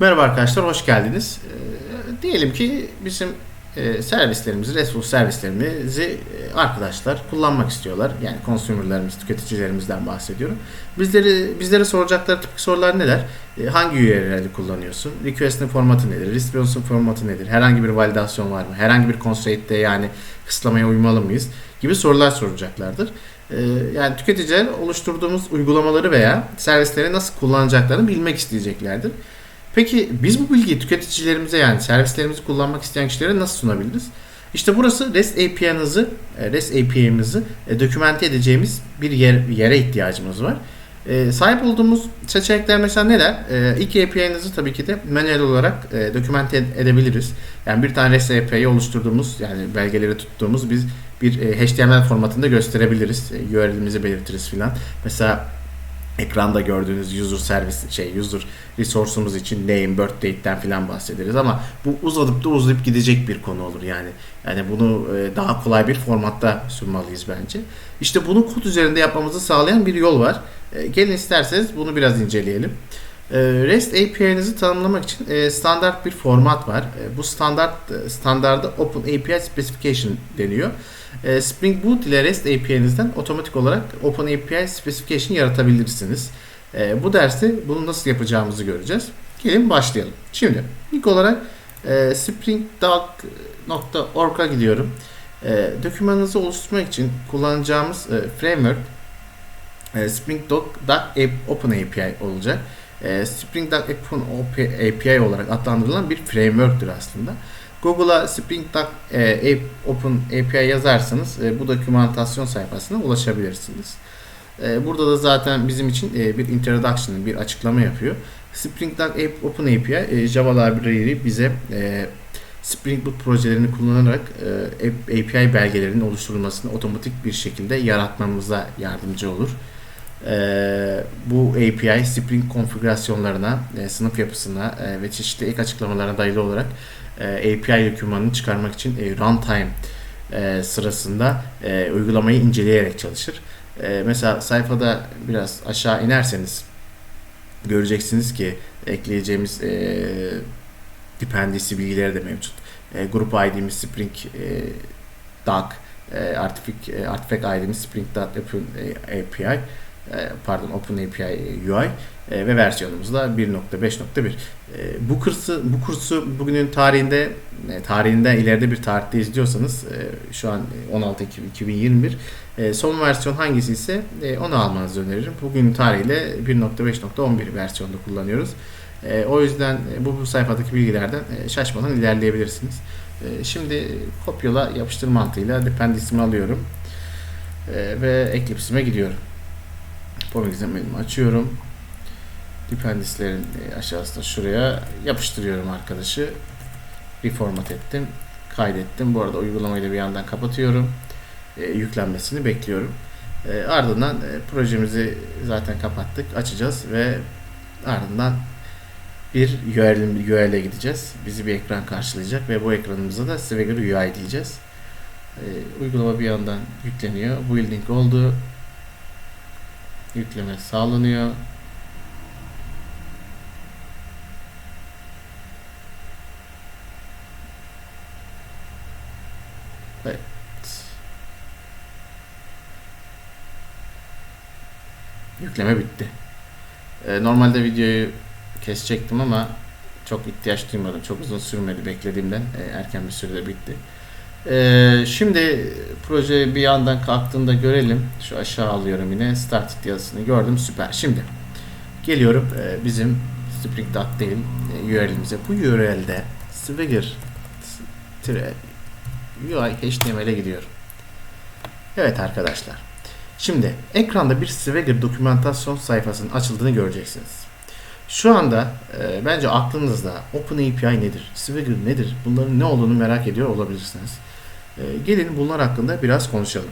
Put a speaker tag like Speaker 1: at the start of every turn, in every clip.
Speaker 1: Merhaba arkadaşlar, hoş geldiniz. Ee, diyelim ki bizim e, servislerimizi, resource servislerimizi e, arkadaşlar kullanmak istiyorlar. Yani consumer'larımız, tüketicilerimizden bahsediyorum. Bizleri bizlere soracakları tipik sorular neler? E, hangi URL'i kullanıyorsun? Request'in formatı nedir? Response'un formatı nedir? Herhangi bir validasyon var mı? Herhangi bir constraint'te yani kısıtlamaya uymalı mıyız? Gibi sorular soracaklardır. E, yani tüketiciler oluşturduğumuz uygulamaları veya servisleri nasıl kullanacaklarını bilmek isteyeceklerdir. Peki biz bu bilgiyi tüketicilerimize yani servislerimizi kullanmak isteyen kişilere nasıl sunabiliriz? İşte burası REST API'nizi, e, REST API'mizi e, dokümente edeceğimiz bir yer, yere ihtiyacımız var. E, sahip olduğumuz seçenekler mesela neler? E, ilk API'nizi tabii ki de manuel olarak e, dokümente edebiliriz. Yani bir tane REST API oluşturduğumuz yani belgeleri tuttuğumuz biz bir e, HTML formatında gösterebiliriz. E, URL'imizi belirtiriz filan. Mesela ekranda gördüğünüz user service şey user resource'umuz için name, birth date'ten filan bahsederiz ama bu uzadıp da uzayıp gidecek bir konu olur yani. Yani bunu e, daha kolay bir formatta sunmalıyız bence. İşte bunu kod üzerinde yapmamızı sağlayan bir yol var. E, gelin isterseniz bunu biraz inceleyelim. E, REST API'nizi tanımlamak için standart bir format var. Bu standart standarda Open API Specification deniyor. E, Spring Boot ile REST API'nizden otomatik olarak Open API Specification yaratabilirsiniz. E, bu derste bunu nasıl yapacağımızı göreceğiz. Gelin başlayalım. Şimdi ilk olarak e, springdoc.org'a gidiyorum. E, dokümanınızı oluşturmak için kullanacağımız e, framework e, Open API olacak. E, Open API olarak adlandırılan bir framework'tür aslında. Google'a Spring Duck e, Open API yazarsanız e, bu dokümantasyon sayfasına ulaşabilirsiniz. E, burada da zaten bizim için e, bir introduction, bir açıklama yapıyor. Spring Duck Open API e, Java library'i bize e, Spring Boot projelerini kullanarak e, API belgelerinin oluşturulmasını otomatik bir şekilde yaratmamıza yardımcı olur. E, bu API Spring konfigürasyonlarına, e, sınıf yapısına e, ve çeşitli ek açıklamalarına dahil olarak e, API dokümanını çıkarmak için e, runtime e, sırasında uygulamayı inceleyerek çalışır. Mesela sayfada biraz aşağı inerseniz göreceksiniz ki ekleyeceğimiz e, dependency bilgileri de mevcut. Grup ID'miz Spring e, Doc, e, Artifact, e, Artifact ID'miz Spring Open e, API, pardon Open API UI e, ve versiyonumuz da 1.5.1. E, bu kursu bu kursu bugünün tarihinde e, tarihinde ileride bir tarihte izliyorsanız e, şu an 16 Ekim 2021 e, son versiyon hangisi ise e, onu almanızı öneririm. Bugün tarihiyle 1.5.11 versiyonda kullanıyoruz. E, o yüzden e, bu, bu sayfadaki bilgilerden e, şaşmadan ilerleyebilirsiniz. E, şimdi kopyala yapıştır mantığıyla dependency'mi alıyorum. E, ve Eclipse'ime gidiyorum. Form examinimi açıyorum. Dependency'lerin e, aşağısına şuraya yapıştırıyorum arkadaşı. Reformat ettim. Kaydettim. Bu arada uygulamayı da bir yandan kapatıyorum. E, yüklenmesini bekliyorum. E, ardından e, projemizi zaten kapattık. Açacağız ve ardından bir URL, URL'e gideceğiz. Bizi bir ekran karşılayacak ve bu ekranımıza da Swagger UI diyeceğiz. E, uygulama bir yandan yükleniyor. Building oldu. Yükleme sağlanıyor. Evet. Yükleme bitti. Ee, normalde videoyu kesecektim ama çok ihtiyaç duymadım. Çok uzun sürmedi beklediğimden. Ee, erken bir sürede bitti. Ee, şimdi proje bir yandan kalktığında görelim. Şu aşağı alıyorum yine. Start yazısını gördüm. Süper. Şimdi geliyorum e, bizim Spring Dot değil e, URL'imize. Bu URL'de Swagger UI HTML'e gidiyorum. Evet arkadaşlar. Şimdi ekranda bir Swagger dokümantasyon sayfasının açıldığını göreceksiniz. Şu anda e, bence aklınızda OpenAPI nedir? Swagger nedir? Bunların ne olduğunu merak ediyor olabilirsiniz. E, gelin bunlar hakkında biraz konuşalım.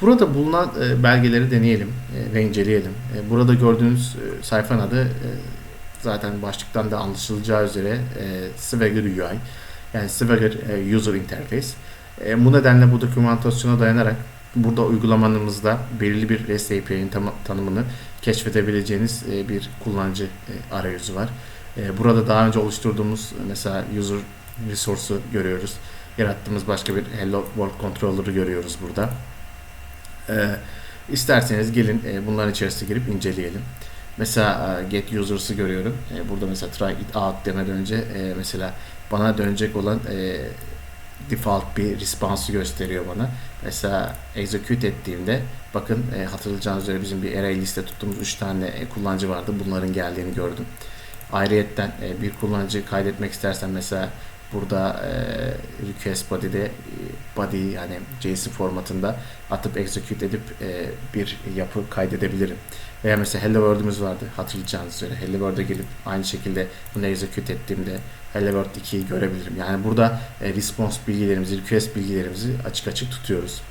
Speaker 1: Burada bulunan e, belgeleri deneyelim e, ve inceleyelim. E, burada gördüğünüz e, sayfanın adı e, zaten başlıktan da anlaşılacağı üzere e, Swagger UI. Yani Swagger e, User Interface. E, bu nedenle bu dokümantasyona dayanarak burada uygulamanızda belirli bir REST API'nin tanımını keşfedebileceğiniz e, bir kullanıcı e, arayüzü var. E, burada daha önce oluşturduğumuz mesela user resource'u görüyoruz. Yarattığımız başka bir Hello World Controller'ı görüyoruz burada. E, isterseniz gelin e, bunların içerisine girip inceleyelim. Mesela e, get users'ı görüyorum. E, burada mesela try it out demeden önce e, mesela bana dönecek olan e, default bir response'u gösteriyor bana. Mesela execute ettiğimde bakın e, hatırlayacağınız üzere bizim bir array liste tuttuğumuz 3 tane e, kullanıcı vardı. Bunların geldiğini gördüm. Ayrıyetten e, bir kullanıcı kaydetmek istersen mesela burada e, request body'de body yani JSON formatında atıp execute edip e, bir yapı kaydedebilirim. Veya mesela Hello World'ümüz vardı hatırlayacağınız üzere. Hello World'e gelip aynı şekilde bunu execute ettiğimde Hello World 2'yi görebilirim. Yani burada e, response bilgilerimizi, request bilgilerimizi açık açık tutuyoruz.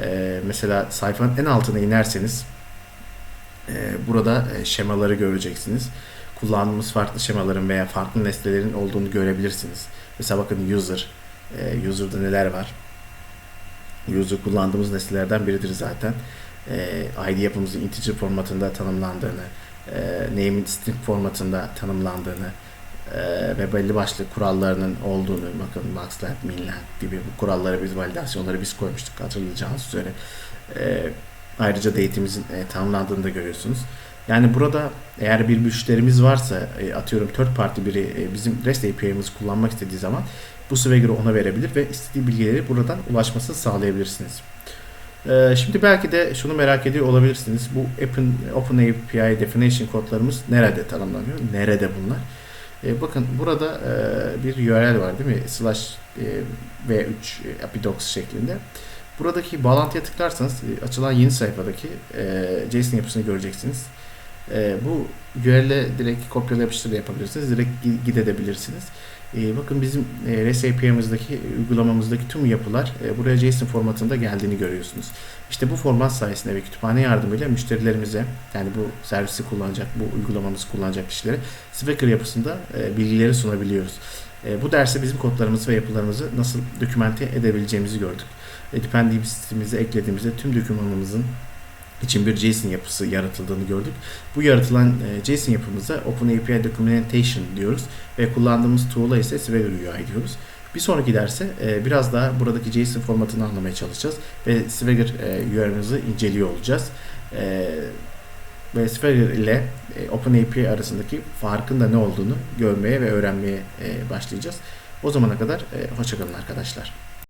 Speaker 1: E, mesela sayfanın en altına inerseniz e, burada e, şemaları göreceksiniz. Kullandığımız farklı şemaların veya farklı nesnelerin olduğunu görebilirsiniz. Mesela bakın user, e, user'da neler var? User kullandığımız nesnelerden biridir zaten. E, ID yapımızın integer formatında tanımlandığını, e, name'in string formatında tanımlandığını, e, ve belli başlı kurallarının olduğunu bakın maxland, minland gibi bu kuralları biz validasyonları biz koymuştuk hatırlayacağınız üzere. E, ayrıca date'imizin e, tanımlandığını da görüyorsunuz. Yani burada eğer bir müşterimiz varsa e, atıyorum third party biri e, bizim REST API'mizi kullanmak istediği zaman bu Swagger'ı ona verebilir ve istediği bilgileri buradan ulaşmasını sağlayabilirsiniz. E, şimdi belki de şunu merak ediyor olabilirsiniz. Bu Open, API definition kodlarımız nerede tanımlanıyor? Nerede bunlar? Bakın burada bir URL var değil mi? Slash e, V3 e, apidocs şeklinde. Buradaki bağlantıya tıklarsanız açılan yeni sayfadaki JSON yapısını göreceksiniz. E, bu URL'e direkt kopyala yapıştır yapabilirsiniz. Direkt gi- gidebilirsiniz. E, bakın bizim e, REST API'mizdeki uygulamamızdaki tüm yapılar e, buraya JSON formatında geldiğini görüyorsunuz. İşte bu format sayesinde ve kütüphane yardımıyla müşterilerimize yani bu servisi kullanacak, bu uygulamamızı kullanacak kişilere Swagger yapısında e, bilgileri sunabiliyoruz. E, bu derste bizim kodlarımızı ve yapılarımızı nasıl dokümente edebileceğimizi gördük. E, Dependency sistemimize eklediğimizde tüm dokümanımızın için bir JSON yapısı yaratıldığını gördük. Bu yaratılan e, JSON yapımıza OpenAPI Documentation diyoruz ve kullandığımız tool'a ise Swagger diyoruz. Bir sonraki derse e, biraz daha buradaki JSON formatını anlamaya çalışacağız ve Swagger e, UI'mizi inceliyor olacağız. Ve Swagger ile OpenAPI arasındaki farkın da ne olduğunu görmeye ve öğrenmeye başlayacağız. O zamana kadar hoşçakalın arkadaşlar.